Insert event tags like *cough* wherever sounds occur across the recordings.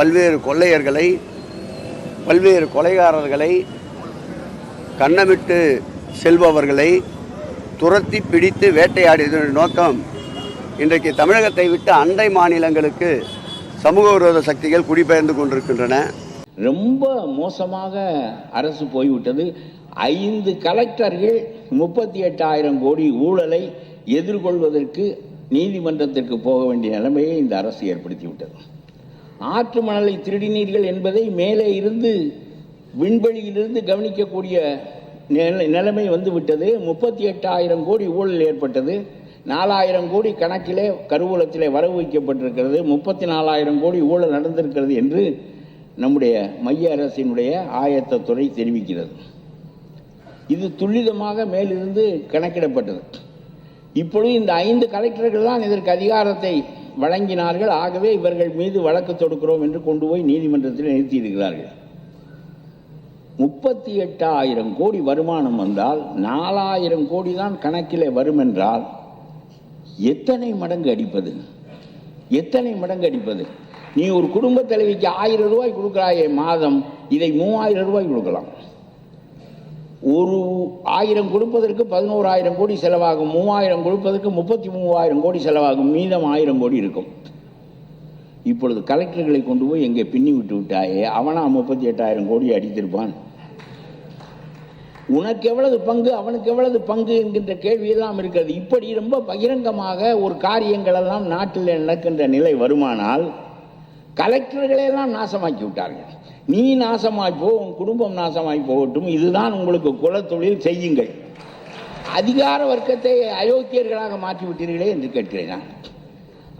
பல்வேறு கொள்ளையர்களை பல்வேறு கொலைகாரர்களை கண்ணமிட்டு செல்பவர்களை துரத்தி பிடித்து வேட்டையாடியதன் நோக்கம் இன்றைக்கு தமிழகத்தை விட்டு அண்டை மாநிலங்களுக்கு சமூக விரோத சக்திகள் குடிபெயர்ந்து கொண்டிருக்கின்றன. ரொம்ப மோசமாக அரசு போய்விட்டது. ஐந்து கலெக்டர்கள் முப்பத்தி எட்டாயிரம் கோடி ஊழலை எதிர்கொள்வதற்கு நீதிமன்றத்திற்கு போக வேண்டிய நிலைமையை இந்த அரசு ஏற்படுத்தி விட்டது ஆற்று மணலை திருடினீர்கள் என்பதை மேலே இருந்து விண்வெளியிலிருந்து கவனிக்கக்கூடிய நிலைமை வந்துவிட்டது. முப்பத்தி எட்டாயிரம் கோடி ஊழல் ஏற்பட்டது. நாலாயிரம் கோடி கணக்கிலே கருவூலத்திலே வரவு வைக்கப்பட்டிருக்கிறது. முப்பத்தி நாலாயிரம் கோடி ஊழல் நடந்திருக்கிறது என்று நம்முடைய மைய அரசினுடைய ஆயத்தத்துறை தெரிவிக்கிறது. இது துல்லிதமாக மேலிருந்து கணக்கிடப்பட்டது. இப்பொழுது இந்த ஐந்து கலெக்டர்கள் தான் இதற்கு அதிகாரத்தை வழங்கினார்கள். ஆகவே இவர்கள் மீது வழக்கு தொடுக்கிறோம் என்று கொண்டு போய் நீதிமன்றத்தில் நிறுத்தியிருக்கிறார்கள். முப்பத்தி எட்டாயிரம் கோடி வருமானம் வந்தால் நாலாயிரம் கோடி தான் கணக்கிலே வரும் என்றால் எத்தனை மடங்கு அடிப்பது? எத்தனை மடங்கு அடிப்பது? நீ ஒரு குடும்ப தலைவிக்கு ஆயிரம் ரூபாய் கொடுக்குறாயே மாதம் இதை மூவாயிரம் ரூபாய் கொடுக்கலாம். ஒரு ஆயிரம் கொடுப்பதற்கு பதினோராயிரம் கோடி செலவாகும் மூவாயிரம் கொடுப்பதற்கு முப்பத்தி மூவாயிரம் கோடி செலவாகும் மீதம் ஆயிரம் கோடி இருக்கும். இப்பொழுது கலெக்டர்களை கொண்டு போய் எங்கே பின்னி விட்டு விட்டாயே அவனா முப்பத்தி எட்டாயிரம் கோடி அடித்திருப்பான்? உனக்கு எவ்வளவு பங்கு அவனுக்கு எவ்வளவு பங்கு என்கின்ற கேள்வியெல்லாம் இருக்கிறது. இப்படி ரொம்ப பகிரங்கமாக ஒரு காரியங்கள் எல்லாம் நாட்டில் நடக்கின்ற நிலை வருமானால் கலெக்டர்களையெல்லாம் நாசமாக்கி விட்டார்கள். நீ நாசமாய் போ உன் குடும்பம் நாசமாய் போகட்டும். இதுதான் உங்களுக்கு குலத்தொழில் செய்யுங்கள். அதிகார வர்க்கத்தை அயோக்கியர்களாக மாற்றி விட்டீர்களே என்று கேட்கிறேன் நான்.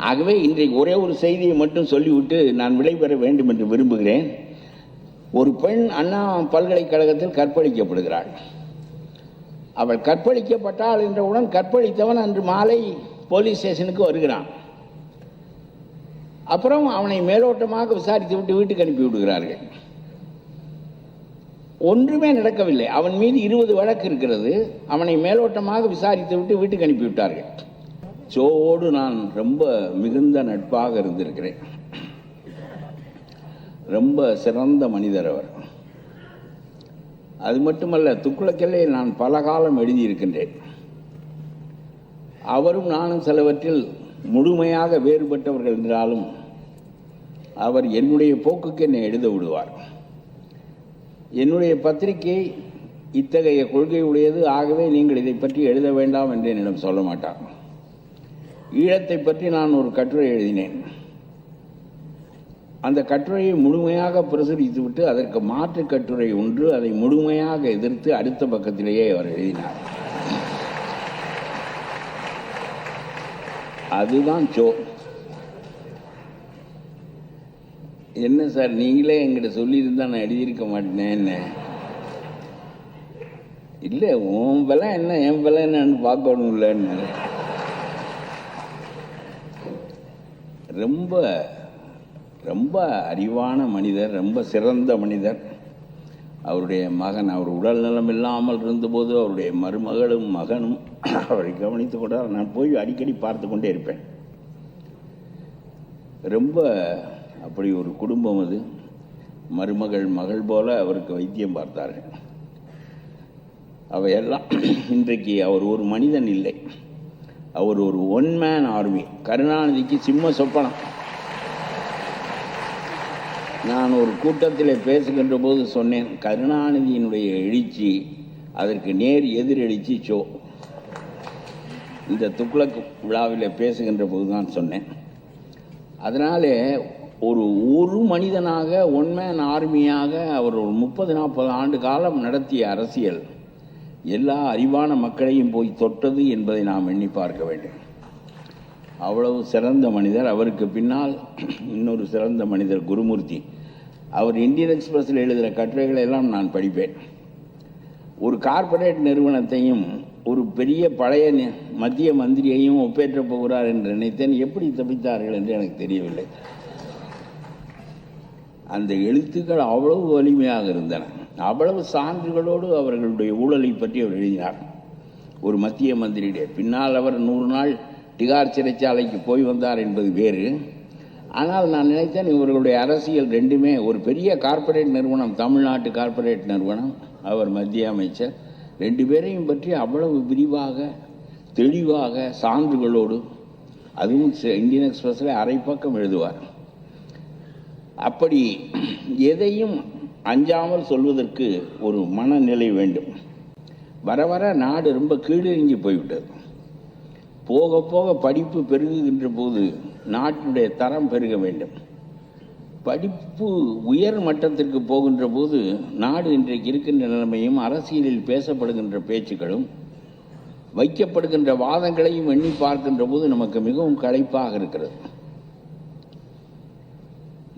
ஆகவே இன்றைக்கு ஒரே ஒரு செய்தியை மட்டும் சொல்லிவிட்டு நான் விடைபெற வேண்டும் என்று விரும்புகிறேன். ஒரு பெண் அண்ணா பல்கலைக்கழகத்தில் கற்பழிக்கப்படுகிறாள். அவள் கற்பழிக்கப்பட்டாள் என்றவுடன் கற்பழித்தவன் அன்று மாலை போலீஸ் ஸ்டேஷனுக்கு வருகிறான். அப்புறம் அவனை மேலோட்டமாக விசாரித்து விட்டு வீட்டுக்கு அனுப்பி விடுகிறார்கள். ஒன்றுமே நடக்கவில்லை. அவன் மீது இருபது வழக்கு இருக்கிறது. அவனை மேலோட்டமாக விசாரித்து விட்டு வீட்டுக்கு அனுப்பி விட்டார்கள். நான் ரொம்ப மிகுந்த நட்பாக இருந்திருக்கிறேன். ரொம்ப சிறந்த மனிதர் அவர். அது மட்டுமல்ல துக்குளக்கெல்லையை நான் பல காலம் எழுதியிருக்கின்றேன். அவரும் நானும் சிலவற்றில் முழுமையாக வேறுபட்டவர்கள் என்றாலும் அவர் என்னுடைய போக்குக்கு என்னை எழுத விடுவார். என்னுடைய பத்திரிகை இத்தகைய கொள்கை உடையது ஆகவே நீங்கள் இதை பற்றி எழுத வேண்டாம் என்று என்னிடம் சொல்ல மாட்டார். ஈழத்தை பற்றி நான் ஒரு கட்டுரை எழுதினேன். அந்த கட்டுரையை முழுமையாக பிரசுரித்துவிட்டு அதற்கு மாற்று கட்டுரை ஒன்று அதை முழுமையாக எதிர்த்து அடுத்த பக்கத்திலேயே அவர் எழுதினார். அதுதான் ஜோ. என்ன சார் நீங்களே எங்கிட்ட சொல்லியிருந்தா நான் எழுதியிருக்க மாட்டேனேன்னு இல்லை உன் விலை என்ன என் விலை என்னன்னு பார்க்கணும்லன்னு ரொம்ப ரொம்ப அறிவான மனிதர் ரொம்ப சிறந்த மனிதர். அவருடைய மகன் அவர் உடல் நலம் இல்லாமல் இருந்தபோது அவருடைய மருமகளும் மகனும் *clears throat* அவரை கவனித்து கூட நான் போய் அடிக்கடி பார்த்து கொண்டே இருப்பேன். ரொம்ப அப்படி ஒரு குடும்பம் அது. மருமகள் மகள் போல அவருக்கு வைத்தியம் பார்த்தார்கள். அவையெல்லாம் *clears throat* இன்றைக்கு அவர் ஒரு மனிதன் இல்லை. அவர் ஒரு ஒன் மேன் ஆர்மி கருணாநிதிக்கு சிம்ம சொப்பனம். நான் ஒரு கூட்டத்தில் பேசுகின்ற போது சொன்னேன் கருணாநிதியினுடைய எழுச்சி அதற்கு நேர் எதிரெழுச்சி சோ. இந்த துக்ளக் விழாவில் பேசுகின்ற போது தான் சொன்னேன். அதனாலே ஒரு ஒரு மனிதனாக ஒன்மேன் ஆர்மியாக அவர் ஒரு முப்பது நாற்பது ஆண்டு காலம் நடத்திய அரசியல் எல்லா அறிவான மக்களையும் போய் தொட்டது என்பதை நாம் எண்ணி பார்க்க வேண்டும். அவ்வளவு சிறந்த மனிதர் அவருக்கு பின்னால் இன்னொரு சிறந்த மனிதர் குருமூர்த்தி. அவர் இந்தியன் எக்ஸ்பிரஸில் எழுதுகிற கட்டுரைகளை எல்லாம் நான் படிப்பேன். ஒரு கார்ப்பரேட் நிறுவனத்தையும் ஒரு பெரிய பழைய மத்திய மந்திரியையும் ஒப்பேற்றப் போகிறார் என்று நினைத்தேன். எப்படி தப்பித்தார்கள் என்று எனக்கு தெரியவில்லை. அந்த எழுத்துக்கள் அவ்வளவு வலிமையாக இருந்தன. அவ்வளவு சான்றுகளோடு அவர்களுடைய ஊழலை பற்றி அவர் எழுதினார். ஒரு மத்திய மந்திரியுடைய பின்னால் அவர் நூறு நாள் டிகார் சிறைச்சாலைக்கு போய் வந்தார் என்பது வேறு. ஆனால் நான் நினைத்தேன் இவர்களுடைய அரசியல் ரெண்டுமே ஒரு பெரிய கார்ப்பரேட் நிறுவனம் தமிழ்நாட்டு கார்ப்பரேட் நிறுவனம் அவர் மத்திய அமைச்சர். ரெண்டு பேரையும் பற்றி அவ்வளவு விரிவாக தெளிவாக சான்றுகளோடு அதுவும் இந்தியன் எக்ஸ்பிரஸில் அரை பக்கம் எழுதுவார். அப்படி எதையும் அஞ்சாமல் சொல்வதற்கு ஒரு மனநிலை வேண்டும். வர வர நாடு ரொம்ப கீழிறங்கி போய்விட்டது. போக போக படிப்பு பெருகுகின்ற போது நாட்டினுடைய தரம் பெருக வேண்டும். படிப்பு உயர் மட்டத்திற்கு போகின்ற போது நாடு இன்றைக்கு இருக்கின்ற நிலைமையும் அரசியலில் பேசப்படுகின்ற பேச்சுக்களும் வைக்கப்படுகின்ற வாதங்களையும் எண்ணி பார்க்கின்ற போது நமக்கு மிகவும் களைப்பாக இருக்கிறது.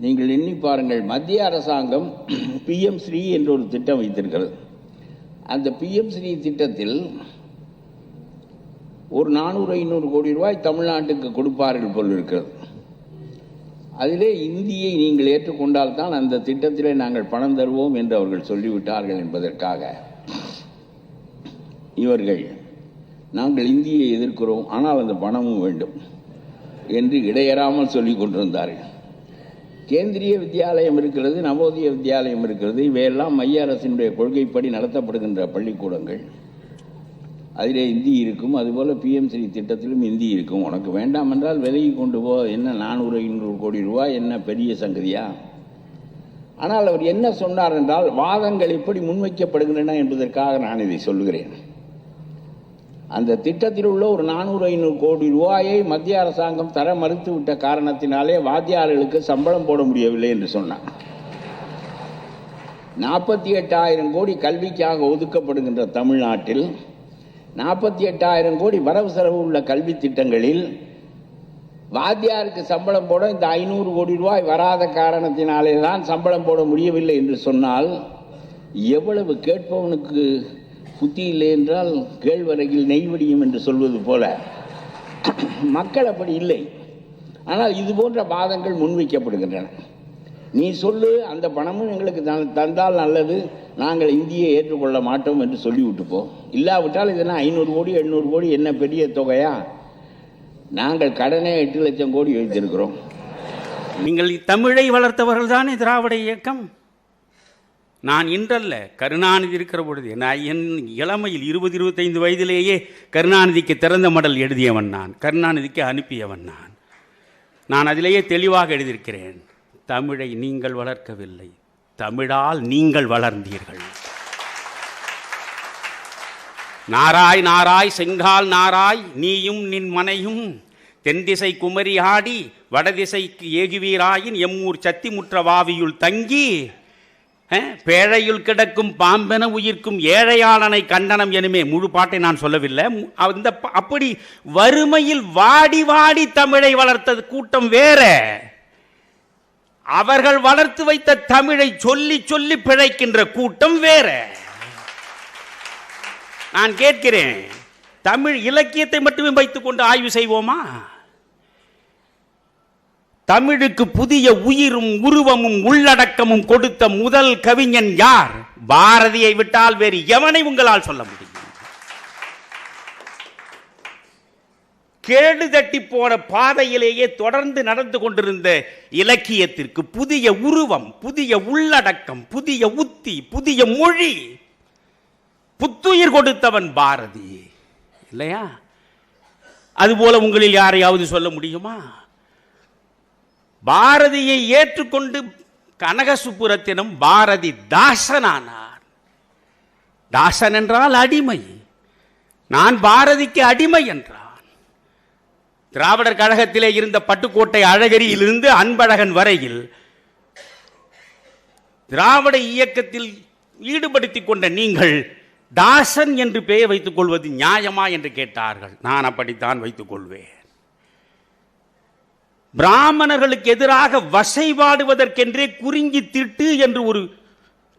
நீங்கள் எண்ணி பாருங்கள் மத்திய அரசாங்கம் பிஎம் ஸ்ரீ என்ற ஒரு திட்டம் வைத்திருக்கிறது. அந்த பிஎம் ஸ்ரீ திட்டத்தில் ஒரு நானூறு ஐநூறு கோடி ரூபாய் தமிழ்நாட்டுக்கு கொடுப்பார்கள் போல் இருக்கிறது. அதிலே இந்தியை நீங்கள் ஏற்றுக்கொண்டால் தான் அந்த திட்டத்திலே நாங்கள் பணம் தருவோம் என்று அவர்கள் சொல்லிவிட்டார்கள் என்பதற்காக. இவர்கள் நாங்கள் இந்தியை எதிர்க்கிறோம் ஆனால் அந்த பணமும் வேண்டும் என்று இடையறாமல் சொல்லிக் கொண்டிருந்தார்கள். கேந்திரிய வித்யாலயம் இருக்கிறது நவோதய வித்யாலயம் இருக்கிறது இவையெல்லாம் மைய அரசினுடைய கொள்கைப்படி நடத்தப்படுகின்ற பள்ளிக்கூடங்கள். அதிலே இந்தி இருக்கும். அதுபோல் பிஎம் ஸ்ரீ திட்டத்திலும் இந்தி இருக்கும். உனக்கு வேண்டாம் என்றால் விலகி கொண்டு போ. என்ன நானூறு ஐநூறு கோடி ரூபாய் என்ன பெரிய சங்கதியா? ஆனால் அவர் என்ன சொன்னார் என்றால் வாதங்கள் எப்படி முன்வைக்கப்படுகின்றன என்பதற்காக நான் இதை சொல்லுகிறேன். அந்த திட்டத்தில் உள்ள ஒரு நானூறு ஐநூறு கோடி ரூபாயை மத்திய அரசாங்கம் தர மறுத்துவிட்ட காரணத்தினாலே வாத்தியார்களுக்கு சம்பளம் போட முடியவில்லை என்று சொன்னார் நாற்பத்தி எட்டாயிரம் கோடி கல்விக்காக ஒதுக்கப்படுகின்ற தமிழ்நாட்டில் நாற்பத்தி எட்டாயிரம் கோடி வரவு செலவு உள்ள கல்வி திட்டங்களில் வாத்தியாருக்கு சம்பளம் போட இந்த ஐநூறு கோடி ரூபாய் வராத காரணத்தினாலே தான் சம்பளம் போட முடியவில்லை என்று சொன்னால் எவ்வளவு கேட்பவனுக்கு புத்தி இல்லை என்றால் கேழ்வரையில் நெய்வடியும் என்று சொல்வது போல. மக்கள் அப்படி இல்லை. ஆனால் இது போன்ற வாதங்கள் முன்வைக்கப்படுகின்றன. நீ சொல்லு அந்த பணமும் எங்களுக்கு தந்- தந்தால் நல்லது. நாங்கள் இந்தியை ஏற்றுக்கொள்ள மாட்டோம் என்று சொல்லிவிட்டு போ இல்லாவிட்டால் இதெல்லாம் ஐநூறு கோடி எண்ணூறு கோடி என்ன பெரிய தொகையா? நாங்கள் கடனே எட்டு லட்சம் கோடி வைத்திருக்கிறோம் நீங்கள் தமிழை வளர்த்தவர்கள் தானே திராவிட இயக்கம்? நான் இன்றல்ல கருணாநிதி இருக்கிற பொழுது நான் என் இளமையில் இருபது இருபத்தைந்து வயதிலேயே கருணாநிதிக்கு திறந்த மடல் எழுதியவன் நான் கருணாநிதிக்கு அனுப்பியவன் நான். நான் அதிலேயே தெளிவாக எழுதியிருக்கிறேன். தமிழை நீங்கள் வளர்க்கவில்லை. தமிழால் நீங்கள் வளர்ந்தீர்கள். நாராய் நாராய் செங்கால் நாராய் நீயும் நின் மனையும் தென்திசை குமரி ஆடி வடதிசைக்கு ஏகுவீராயின் எம்மூர் சத்திமுற்ற வாவியுள் தங்கி பேழையுள் கிடக்கும் பாம்பென உயிர்க்கும் ஏழையாளனை கண்டனம் எனுமே. முழு பாட்டை நான் சொல்லவில்லை. அந்த அப்படி வறுமையில் வாடி வாடி தமிழை வளர்த்தது கூட்டம் வேற. அவர்கள் வளர்த்து வைத்த தமிழை சொல்லி சொல்லி பிழைக்கின்ற கூட்டம் வேற. நான் கேட்கிறேன் தமிழ் இலக்கியத்தை மட்டுமே வைத்துக்கொண்டு ஆய்வு செய்வோமா? தமிழுக்கு புதிய உயிரும் உருவமும் உள்ளடக்கமும் கொடுத்த முதல் கவிஞன் யார்? பாரதியை விட்டால் வேறு எவனை உங்களால் சொல்ல முடியும்? கேடு தட்டி போன பாதையிலேயே தொடர்ந்து நடந்து கொண்டிருந்த இலக்கியத்திற்கு புதிய உருவம் புதிய உள்ளடக்கம் புதிய உத்தி புதிய மொழி. புத்துயிர் கொடுத்தவன் பாரதி. இல்லையா? அதுபோல உங்களில் யாரையாவது சொல்ல முடியுமா? பாரதியை ஏற்றுக்கொண்டு கனகசுப்புரத்தினும் பாரதி தாசனானார். தாசன் என்றால் அடிமை. நான் பாரதிக்கு அடிமை என்றான் திராவிடர் கழகத்திலே இருந்த பட்டுக்கோட்டை அழகரியிலிருந்து அன்பழகன் வரையில் திராவிட இயக்கத்தில் ஈடுபடுத்திக் கொண்ட நீங்கள் தாசன் என்று பெயர் வைத்துக் கொள்வது நியாயமா என்று கேட்டார்கள். நான் அப்படித்தான் வைத்துக் கொள்வேன். பிராமணர்களுக்கு எதிராக வசைபாடுவதற்கென்றே குறிஞ்சி திட்டு என்று ஒரு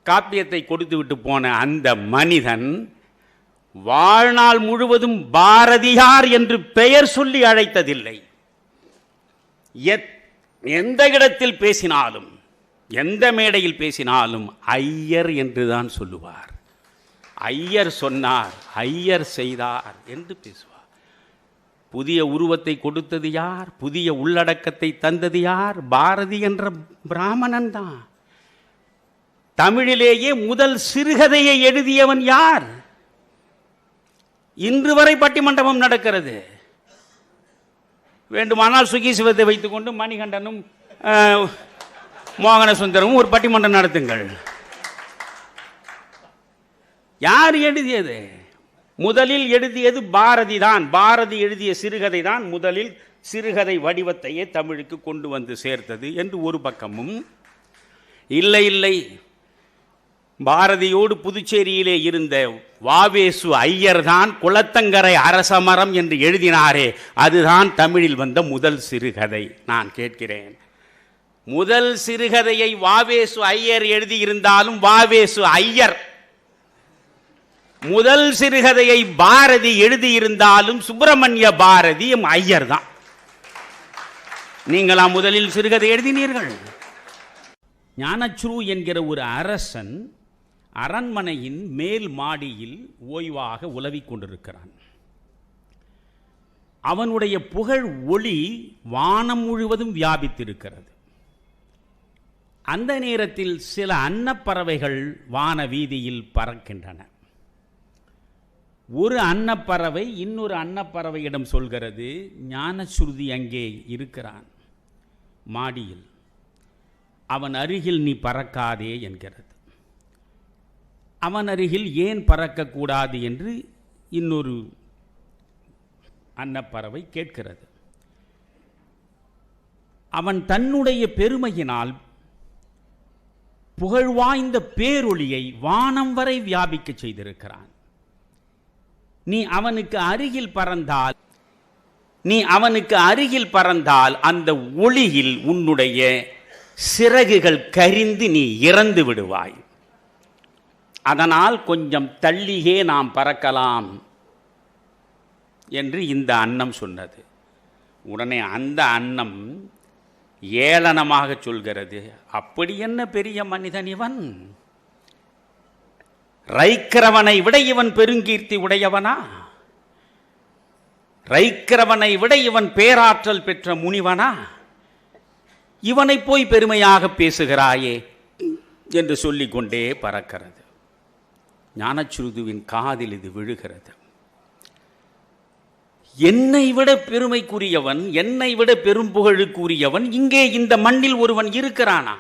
காப்பியத்தை கொடுத்து விட்டு போன அந்த மனிதன் வாழ்நாள் முழுவதும் பாரதியார் என்று பெயர் சொல்லி அழைத்ததில்லை. எத்- எந்த இடத்தில் பேசினாலும் எந்த மேடையில் பேசினாலும் ஐயர் என்றுதான் சொல்லுவார். ஐயர் சொன்னார் ஐயர் செய்தார் என்று பேசுவார். புதிய உருவத்தை கொடுத்தது யார்? புதிய உள்ளடக்கத்தை தந்தது யார்? பாரதி என்ற பிராமணன் தான். தமிழிலேயே முதல் சிறுகதையை எழுதியவன் யார்? இன்று வரை பட்டிமண்டபம் நடக்கிறது. வேண்டுமானால் சுகி சிவத்தை வைத்துக்கொண்டு மணிகண்டனும் மோகன சுந்தரமும் ஒரு பட்டிமன்றம் நடத்துங்கள். யார் எழுதியது? முதலில் எழுதியது பாரதி தான். பாரதி எழுதிய சிறுகதை தான் முதலில் சிறுகதை வடிவத்தையே தமிழுக்கு கொண்டு வந்து சேர்த்தது என்று ஒரு பக்கமும். இல்லை இல்லை. பாரதியோடு புதுச்சேரியிலே இருந்த வாவேசு ஐயர் தான் குளத்தங்கரை அரசமரம் என்று எழுதினாரே. அதுதான் தமிழில் வந்த முதல் சிறுகதை. நான் கேட்கிறேன். முதல் சிறுகதையை வாவேசு ஐயர் எழுதியிருந்தாலும் வாவேசு ஐயர். முதல் சிறுகதையை பாரதி எழுதியிருந்தாலும் சுப்பிரமணிய பாரதி ஐயர் தான். நீங்களா முதலில் சிறுகதை எழுதினீர்கள்? ஞானச்ரு என்கிற ஒரு அரசன் அரண்மனையின் மேல் மாடியில் ஓய்வாக உலவிக் கொண்டிருக்கிறான். அவனுடைய புகழ் ஒளி வானம் முழுவதும் வியாபித்திருக்கிறது. அந்த நேரத்தில் சில அன்னப்பறவைகள் வான வீதியில் பறக்கின்றன. ஒரு அன்னப்பறவை இன்னொரு அன்னப்பறவையிடம் சொல்கிறது ஞானஸ்ருதி அங்கே இருக்கிறான் மாடியில். அவன் அருகில் நீ பறக்காதே என்கிறது. அவன் அருகில் ஏன் பறக்கக்கூடாது என்று இன்னொரு அன்னப்பறவை கேட்கிறது. அவன் தன்னுடைய பெருமையினால் புகழ்வாய்ந்த பேரொளியை வானம் வரை வியாபிக்கச் செய்திருக்கிறான். நீ அவனுக்கு அருகில் பறந்தால் நீ அவனுக்கு அருகில் பறந்தால் அந்த ஒளியில் உன்னுடைய சிறகுகள் கரிந்து நீ இறந்து விடுவாய். அதனால் கொஞ்சம் தள்ளியே நாம் பறக்கலாம் என்று இந்த அன்னம் சொன்னது. உடனே அந்த அன்னம் ஏளனமாக சொல்கிறது. அப்படி என்ன பெரிய மனிதன் இவன்? ரைக்கிறவனை விட இவன் பெருங்கீர்த்தி உடையவனா? ரைக்கிறவனை விட இவன் பேராற்றல் பெற்ற முனிவனா? இவனை போய் பெருமையாக பேசுகிறாயே என்று சொல்லிக்கொண்டே பறக்கிறது. ஞானச்சுருதுவின் காதில் இது விழுகிறது. என்னை விட பெருமைக்குரியவன் என்னை விட பெரும் புகழுக்குரியவன் இங்கே இந்த மண்ணில் ஒருவன் இருக்கிறானா?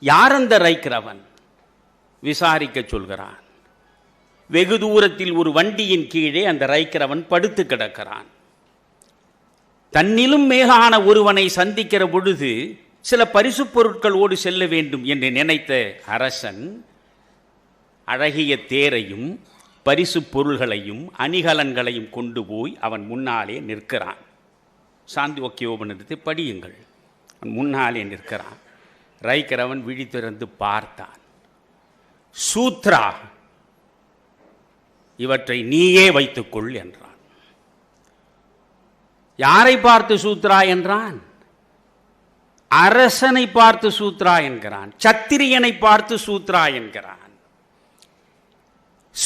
யார் அந்த ரைக்கிறவன்? விசாரிக்க சொல்கிறான். வெகு தூரத்தில் ஒரு வண்டியின் கீழே அந்த ரைக்கிறவன் படுத்து கிடக்கிறான். தன்னிலும் மேகான ஒருவனை சந்திக்கிற பொழுது சில பரிசுப் பொருட்களோடு செல்ல வேண்டும் என்று நினைத்த அரசன் அழகிய தேரையும் பரிசுப் பொருள்களையும் அணிகலன்களையும் கொண்டு போய் அவன் முன்னாலே நிற்கிறான். சாந்தி ஒக்கியோபனிடத்து படியுங்கள். அவன் முன்னாலே நிற்கிறான். ரைக்கிறவன் விழி திறந்து பார்த்தான். சூத்ரா இவற்றை நீயே வைத்துக்கொள் என்றான். யாரை பார்த்து சூத்ரா என்றான்? அரசனை பார்த்து சூத்ரா என்கிறான். சத்திரியனை பார்த்து சூத்ரா என்கிறான்.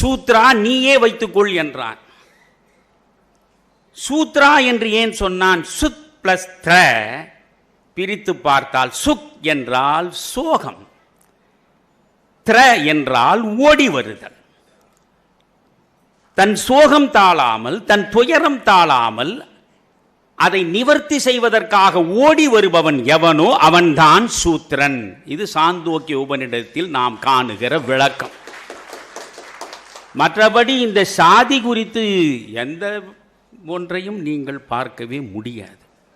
சூத்ரா நீயே வைத்துக்கொள் என்றான். சூத்ரா என்று ஏன் சொன்னான்? சுத் பிளஸ் த்ர பிரித்து பார்த்தால் சுக் என்றால் சோகம். த்ர என்றால் ஓடி வருதல். தன் சோகம் தாழாமல் தன் துயரம் தாழாமல் அதை நிவர்த்தி செய்வதற்காக ஓடி வருபவன் எவனோ அவன்தான் சூத்திரன் இது சாந்தோக்கிய உபனிடத்தில் நாம் காணுகிற விளக்கம். மற்றபடி இந்த சாதி குறித்து எந்த ஒன்றையும் நீங்கள் பார்க்கவே முடியாது.